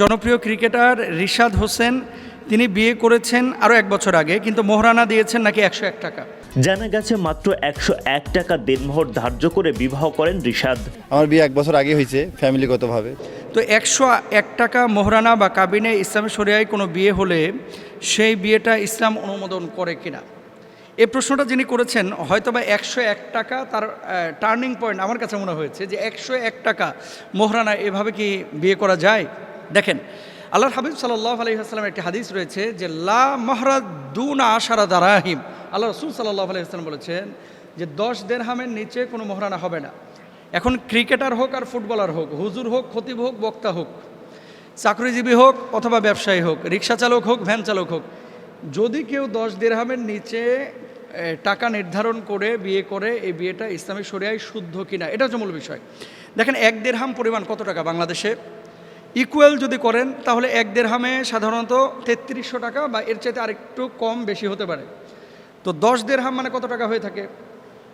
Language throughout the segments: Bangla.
জনপ্রিয় ক্রিকেটার রিশাদ হোসেন তিনি বিয়ে করেছেন আরও এক বছর আগে কিন্তু মোহরানা দিয়েছেন নাকি একশো এক টাকা। জানা গেছে মাত্র একশো এক টাকা দেনমোহর ধার্য করে বিবাহ করেন রিশাদ। আমার বিয়ে এক বছর আগে হয়েছে ফ্যামিলিগতভাবে। তো একশো এক টাকা মোহরানা বা কাবিনে ইসলামী শরিয়ায় কোনো বিয়ে হলে সেই বিয়েটা ইসলাম অনুমোদন করে কিনা? এই প্রশ্নটা যিনি করেছেন হয়তোবা একশো এক টাকা তার টার্নিং পয়েন্ট আমার কাছে মনে হয়েছে যে একশো এক টাকা মোহরানা এভাবে কি বিয়ে করা যায়? দেখেন, আল্লাহর হাবিব সাল্লাহ আলহিহাস্লামের একটি হাদিস রয়েছে যে, লা মহরাদ দুনা আশারা দারাহিম। আল্লাহ রসুল সাল্লাহ আলহিহাস্লাম বলেছেন যে, দশ দেড়হামের নিচে কোনো মোহরানা হবে না। এখন ক্রিকেটার হোক আর ফুটবলার হোক, হুজুর হোক, খতিব হোক, বক্তা হোক, চাকরিজীবী হোক অথবা ব্যবসায়ী হোক, রিক্সা চালক হোক, ভ্যান চালক হোক, যদি কেউ দশ দেড়হামের নিচে টাকা নির্ধারণ করে, বিয়ে করে, এই বিয়েটা ইসলামী শরিয়ায় শুদ্ধ কিনা, এটা হচ্ছে মূল বিষয়। দেখেন, এক দেড়হাম পরিমাণ কত টাকা বাংলাদেশে? ইকুয়াল যদি করেন, তাহলে এক দেড়হামে সাধারণত তেত্রিশশো টাকা বা এর চাইতে আরেকটু কম বেশি হতে পারে। তো দশ দেড়হাম মানে কত টাকা হয়ে থাকে?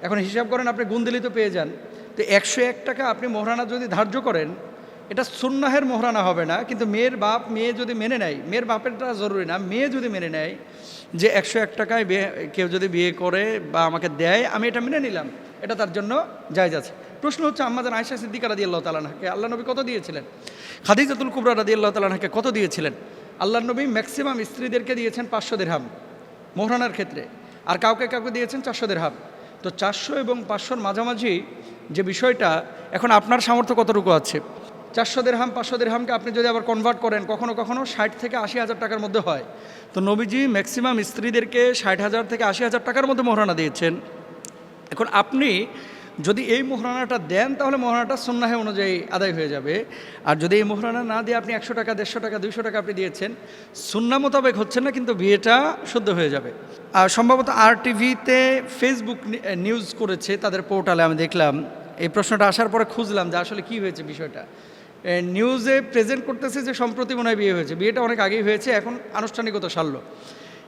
এখন হিসাব করেন, আপনি গুন্দিলি তো পেয়ে যান। তো একশো এক টাকা আপনি মহারানা যদি ধার্য করেন এটা সুন্নাহের মোহরানা হবে না, কিন্তু মেয়ের বাপ, মেয়ে যদি মেনে নেয়, মেয়ের বাপেরটা জরুরি না, মেয়ে যদি মেনে নেয় যে একশো এক টাকায় কেউ যদি বিয়ে করে বা আমাকে দেয়, আমি এটা মেনে নিলাম, এটা তার জন্য জায়জ আছে। প্রশ্ন হচ্ছে আম্মাজান আয়সা সিদ্দিকা রাদি আল্লাহ তালাহাকে আল্লাহ নবী কত দিয়েছিলেন? খাদিজাতুল কুবরা রাদি আল্লাহ তালাহাকে কত দিয়েছিলেন? আল্লাহ নবী ম্যাক্সিমাম স্ত্রীদেরকে দিয়েছেন পাঁচশো দেড়হাম মোহরানার ক্ষেত্রে। আর কাউকে কাউকে দিয়েছেন চারশো দেড়হাম তো চারশো এবং পাঁচশোর মাঝামাঝি যে বিষয়টা, এখন আপনার সামর্থ্য কতটুকু আছে? চারশো দেড়হাম, পাঁচশো দেড়হামকে আপনি যদি আবার কনভার্ট করেন, কখনো কখনো ষাট থেকে আশি হাজার টাকার মধ্যে হয়। তো নবীজি ম্যাক্সিমাম স্ত্রীদেরকে ষাট হাজার থেকে আশি হাজার টাকার মধ্যে মোহরানা দিয়েছেন। এখন আপনি যদি এই মোহরানাটা দেন, তাহলে মোহরানাটা সন্ন্যাহে অনুযায়ী আদায় হয়ে যাবে। আর যদি এই মোহরানা না দিয়ে আপনি একশো টাকা, দেড়শো টাকা, দুইশো টাকা আপনি দিয়েছেন, সুন্না মোতাবেক হচ্ছে না, কিন্তু বিয়েটা শুদ্ধ হয়ে যাবে। আর সম্ভবত আর টিভিতে ফেসবুক নিউজ করেছে তাদের পোর্টালে আমি দেখলাম। এই প্রশ্নটা আসার পরে খুঁজলাম যে আসলে কি হয়েছে বিষয়টা। নিউজে প্রেজেন্ট করতেছে যে সম্প্রতি মনে হয় বিয়ে হয়েছে। বিয়েটা অনেক আগেই হয়েছে, এখন আনুষ্ঠানিকতা সারল।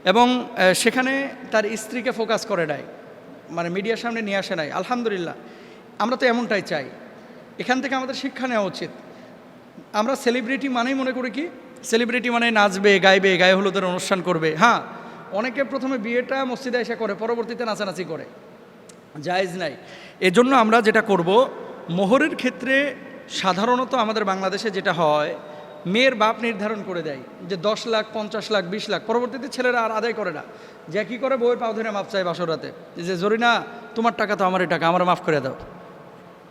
এবং সেখানে তার স্ত্রীকে ফোকাস করে নাই। মানে মিডিয়ার সামনে নিয়ে আসে নাই। আলহামদুলিল্লাহ, আমরা তো এমনটাই চাই। এখান থেকে আমাদের শিক্ষা নেওয়া উচিত। আমরা সেলিব্রিটি মানেই মনে করি কি? সেলিব্রিটি মানে নাচবে, গাইবে, গায়ে হলুদের অনুষ্ঠান করবে। হ্যাঁ অনেকে প্রথমে বিয়েটা মসজিদে এসে করে, পরবর্তীতে নাচানাচি করে। জায়েজ নাই। এজন্য আমরা যেটা করব, মোহরের ক্ষেত্রে সাধারণত আমাদের বাংলাদেশে যেটা হয়, মেয়ের বাপ নির্ধারণ করে দেয় যে দশ লাখ, পঞ্চাশ লাখ, বিশ লাখ। পরবর্তীতে ছেলেরা আর আদায় করে না। যে কী করে? বউয়ের পাও ধরে মাপ চায় বাসরাতে যে জরিনা, তোমার টাকা তো আমারই টাকা, আমার মাফ করে দাও।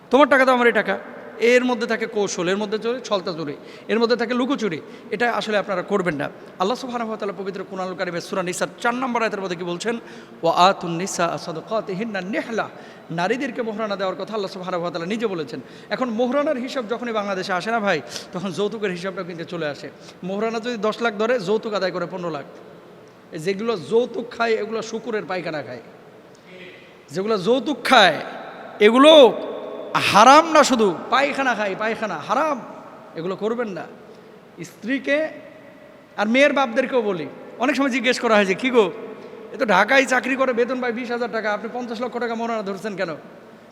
তোমার টাকা তো আমার এই টাকা। এর মধ্যে থাকে কৌশল, এর মধ্যে চলে ছলতা চুরি, এর মধ্যে থাকে লুকোচুরি এটা আসলে আপনারা করবেন না। আল্লাহ ওয়া পবিত্র কুরআনুল কারিমে সূরা নিসার চার নম্বর আয়াতের মধ্যে কি বলছেন? ওয়া আতুন নিসা সাদাকাতিহিন্না নেহলা। নারীদেরকে মোহরানা দেওয়ার কথা আল্লাহ ওয়া নিজে বলেছেন। এখন মোহরানার হিসাব যখনই বাংলাদেশে আসে না ভাই, তখন যৌতুকের হিসাবটা কিন্তু চলে আসে। মোহরানা যদি দশ লাখ ধরে, যৌতুক আদায় করে পনেরো লাখ। যেগুলো যৌতুক খায়, এগুলো শুকুরের পায়খানা খায়। যেগুলো যৌতুক খায়, এগুলো হারাম না শুধু, পায়খানা খাই, পায়খানা, হারাম, এগুলো করবেন না। স্ত্রীকে আর মেয়ের বাপদেরকেও বলি, অনেক সময় জিজ্ঞেস করা হয় যে, কী গো, এ তো ঢাকায় চাকরি করে, বেতন পায় বিশ হাজার টাকা, আপনি পঞ্চাশ লক্ষ টাকা মনে ধরছেন কেন?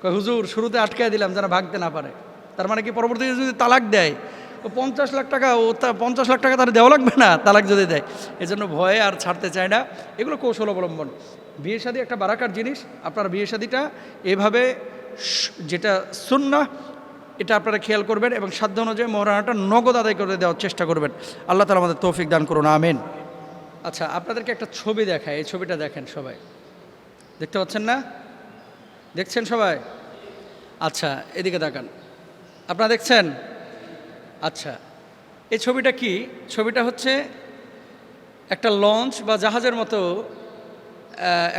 হুজুর, শুরুতে আটকায় দিলাম যেন ভাগতে না পারে। তার মানে কি পরবর্তীতে যদি তালাক দেয় ও পঞ্চাশ লাখ টাকা ও তা, পঞ্চাশ লাখ টাকা তার দেওয়া লাগবে না? তালাক যদি দেয়। এজন্য ভয়ে আর ছাড়তে চায় না। এগুলো কৌশল অবলম্বন। বিয়ে শাদী একটা বারাকার জিনিস। আপনার বিয়ে শাদীটা এভাবে যেটা সুন্না এটা আপনারা খেয়াল করবেন এবং সাধ্য অনুযায়ী মহারানাটা নগদ আদায় করে দেওয়ার চেষ্টা করবেন। আল্লাহ তালা আমাদের তৌফিক দান করুন, আমেন। আচ্ছা আপনাদেরকে একটা ছবি দেখায় এই ছবিটা দেখেন সবাই। দেখতে পাচ্ছেন না? দেখছেন সবাই? আচ্ছা এদিকে দেখান আপনারা দেখছেন? আচ্ছা এই ছবিটা কি? ছবিটা হচ্ছে একটা লঞ্চ বা জাহাজের মতো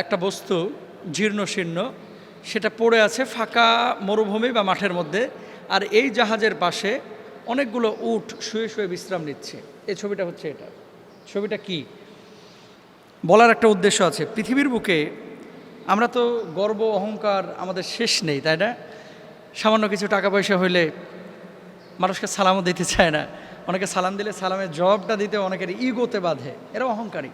একটা বস্তু জীর্ণ শীর্ণ সেটা পড়ে আছে ফাঁকা মরুভূমি বা মাঠের মধ্যে, আর এই জাহাজের পাশে অনেকগুলো উট শুয়ে শুয়ে বিশ্রাম নিচ্ছে। এই ছবিটা হচ্ছে এটা। ছবিটা কি? বলার একটা উদ্দেশ্য আছে। পৃথিবীর বুকে আমরা তো গর্ব, অহংকার আমাদের শেষ নেই, তাই না? সামান্য কিছু টাকা পয়সা হইলে মানুষকে সালামও দিতে চায় না। অনেকে সালাম দিলে সালামের জবাবটা দিতে অনেকের ইগোতে বাঁধে। এরা অহংকারী।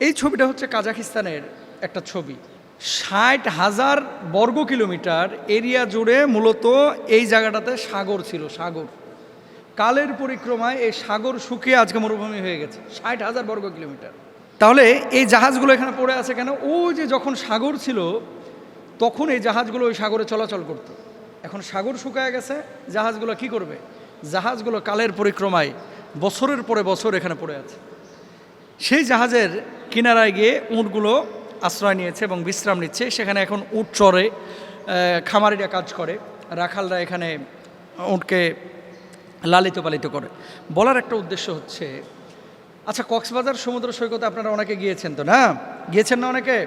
এই ছবিটা হচ্ছে কাজাখিস্তানের একটা ছবি। ষাট হাজার বর্গ কিলোমিটার এরিয়া জুড়ে মূলত এই জায়গাটাতে সাগর ছিল, সাগর। কালের পরিক্রমায় এই সাগর শুকিয়ে আজকে মরুভূমি হয়ে গেছে, ষাট হাজার বর্গ কিলোমিটার। তাহলে এই জাহাজগুলো এখানে পড়ে আছে কেন? ও যে যখন সাগর ছিল, তখন এই জাহাজগুলো ওই সাগরে চলাচল করতো। এখন সাগর শুকায় গেছে, জাহাজগুলো কি করবে? জাহাজগুলো কালের পরিক্রমায় বছরের পরে বছর এখানে পড়ে আছে। সেই জাহাজের কিনারায় গিয়ে উঁটগুলো আশ্রয় নিয়েছে এবং বিশ্রাম নিচ্ছে। সেখানে এখন উট চড়ে খামারিরা কাজ করে। রাখালরা এখানে উটকে লালিত পালিত করে। বলার একটা উদ্দেশ্য হচ্ছে আচ্ছা কক্সবাজার সমুদ্র সৈকতে আপনারা অনেকে গিয়েছেন তো না? গিয়েছেন না অনেকে?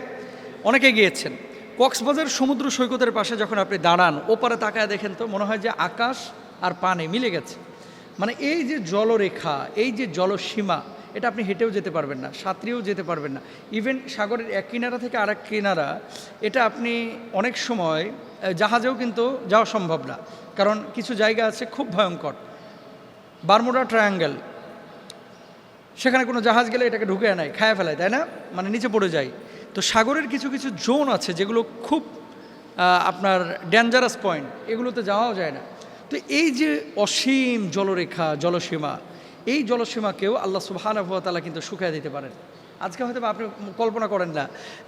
অনেকে গিয়েছেন। কক্সবাজার সমুদ্র সৈকতের পাশে যখন আপনি দাঁড়ান, ওপারে তাকায় দেখেন তো, মনে হয় যে আকাশ আর পানে মিলে গেছে। মানে এই যে জলরেখা, এই যে জলসীমা এটা আপনি হেঁটেও যেতে পারবেন না, সাঁতরেও যেতে পারবেন না। ইভেন সাগরের এক কিনারা থেকে আরেক কিনারা, এটা আপনি অনেক সময় জাহাজেও কিন্তু যাওয়া সম্ভব না। কারণ কিছু জায়গা আছে খুব ভয়ঙ্কর। বারমুডা ট্রায়াঙ্গেল, সেখানে কোনো জাহাজ গেলে এটাকে ঢুকে নেয় খায়া ফেলায়, তাই না? মানে নিচে পড়ে যায়। তো সাগরের কিছু কিছু জোন আছে যেগুলো খুব আপনার ডেঞ্জারাস পয়েন্ট এগুলোতে যাওয়াও যায় না। তো এই যে অসীম জলরেখা, জলসীমা এই জলসীমাকেও আল্লাহ সুবাহানুভতালা কিন্তু শুকিয়ে দিতে পারেন। আজকে হয়তো আপনি কল্পনা করেন না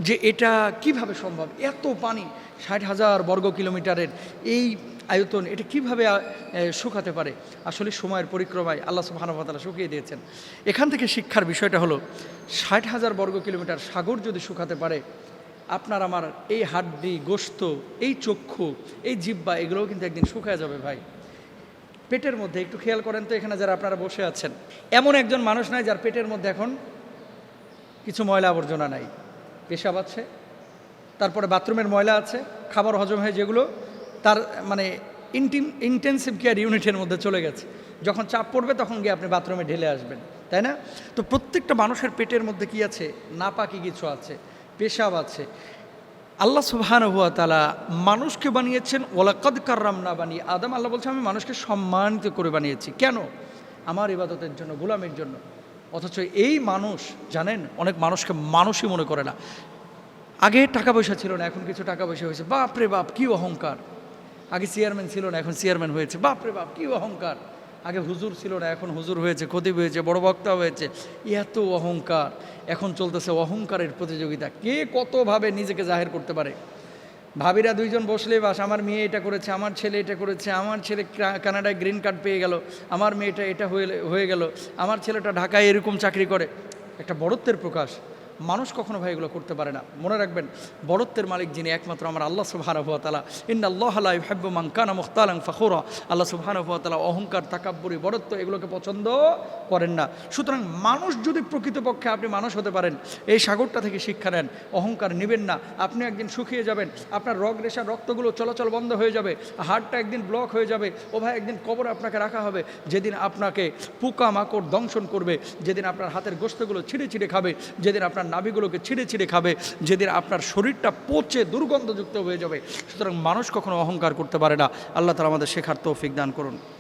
যে এটা কীভাবে সম্ভব? এত পানি, ষাট হাজার বর্গ কিলোমিটারের এই আয়তন এটা কীভাবে শুকাতে পারে? আসলে সময়ের পরিক্রমায় আল্লাহ সুবাহানুভতালা শুকিয়ে দিয়েছেন। এখান থেকে শিক্ষার বিষয়টা হলো, ষাট হাজার বর্গ কিলোমিটার সাগর যদি শুকাতে পারে, আপনার আমার এই হাড্ডি গোস্ত এই চক্ষু, এই জিব্বা এগুলোও কিন্তু একদিন শুকায় যাবে ভাই। পেটের মধ্যে, একটু খেয়াল করেন তো এখানে যারা আপনারা বসে আছেন। এমন একজন মানুষ নাই যার পেটের মধ্যে এখন কিছু ময়লা আবর্জনা নাই। পেশাব আছে, তারপরে বাথরুমের ময়লা আছে, খাবার হজম হয় যেগুলো, তার মানে ইন্টিম ইন্টেন্সিভ কেয়ার ইউনিটের মধ্যে চলে গেছে। যখন চাপ পড়বে তখন গিয়ে আপনি বাথরুমে ঢেলে আসবেন, তাই না? তো প্রত্যেকটা মানুষের পেটের মধ্যে কি আছে? নাপাকি কিছু আছে, পেশাব আছে। আল্লাহ সুবহান হুয়া তালা মানুষকে বানিয়েছেন ওলাকদ কার্রাম না বানিয়ে আদম। আল্লাহ বলছে, আমি মানুষকে সম্মানিত করে বানিয়েছি। কেন? আমার ইবাদতের জন্য, গোলামের জন্য। অথচ এই মানুষ, জানেন, অনেক মানুষকে মানুষই মনে করে না। আগে টাকা পয়সা ছিল না, এখন কিছু টাকা পয়সা হয়েছে। বাপ রে বাপ, কী অহংকার। আগে চেয়ারম্যান ছিল না, এখন চেয়ারম্যান হয়েছে। বাপ রে বাপ, কী অহংকার। আগে হুজুর ছিল না, এখন হুজুর হয়েছে, খতিব হয়েছে, বড় বক্তা হয়েছে। এত অহংকার, এখন চলতেছে অহংকারের প্রতিযোগিতা। কে কতভাবে নিজেকে জাহের করতে পারে? ভাবিরা দুইজন বসলে, বাস, আমার মেয়ে এটা করেছে, আমার ছেলে এটা করেছে, আমার ছেলে কানাডায় গ্রিন কার্ড পেয়ে গেল, আমার মেয়েটা এটা হয়ে হয়ে গেল, আমার ছেলেটা ঢাকায় এরকম চাকরি করে। একটা বড়ত্বের প্রকাশ। মানুষ কখনো ভাই এগুলো করতে পারে না। মনে রাখবেন বড়ত্বের মালিক যিনি একমাত্র আমার আল্লাহ সুবহানাহু ওয়া তাআলা। ইন্না আল্লাহ লা ইউহিব্বু মান কানা মুখতালান ফাখুরা। আল্লাহ সুবহানাহু ওয়া তাআলা অহংকার, তাকাব্বুরি বড়ত্ব এগুলোকে পছন্দ করেন না। সুতরাং মানুষ যদি প্রকৃতপক্ষে আপনি মানুষ হতে পারেন, এই সাগরটা থেকে শিক্ষা নেন, অহংকার নেবেন না। আপনি একদিন শুকিয়ে যাবেন, আপনার রগ রেশার রক্তগুলো চলাচল বন্ধ হয়ে যাবে হার্টটা একদিন ব্লক হয়ে যাবে, ও ভাই একদিন কবর আপনাকে রাখা হবে, যেদিন আপনাকে পোকা মাকড় দংশন করবে, যেদিন আপনার হাতের গোস্তগুলো ছিঁড়ে ছিঁড়ে খাবে, যেদিন আপনার নাভিগুলোকে ছিঁড়ে ছিঁড়ে খাবে, যেদিন আপনার শরীরটা পচে দুর্গন্ধযুক্ত হয়ে যাবে। সুতরাং মানুষ কখনো অহংকার করতে পারে না। আল্লাহ তালা আমাদের শেখার তৌফিক দান করুন।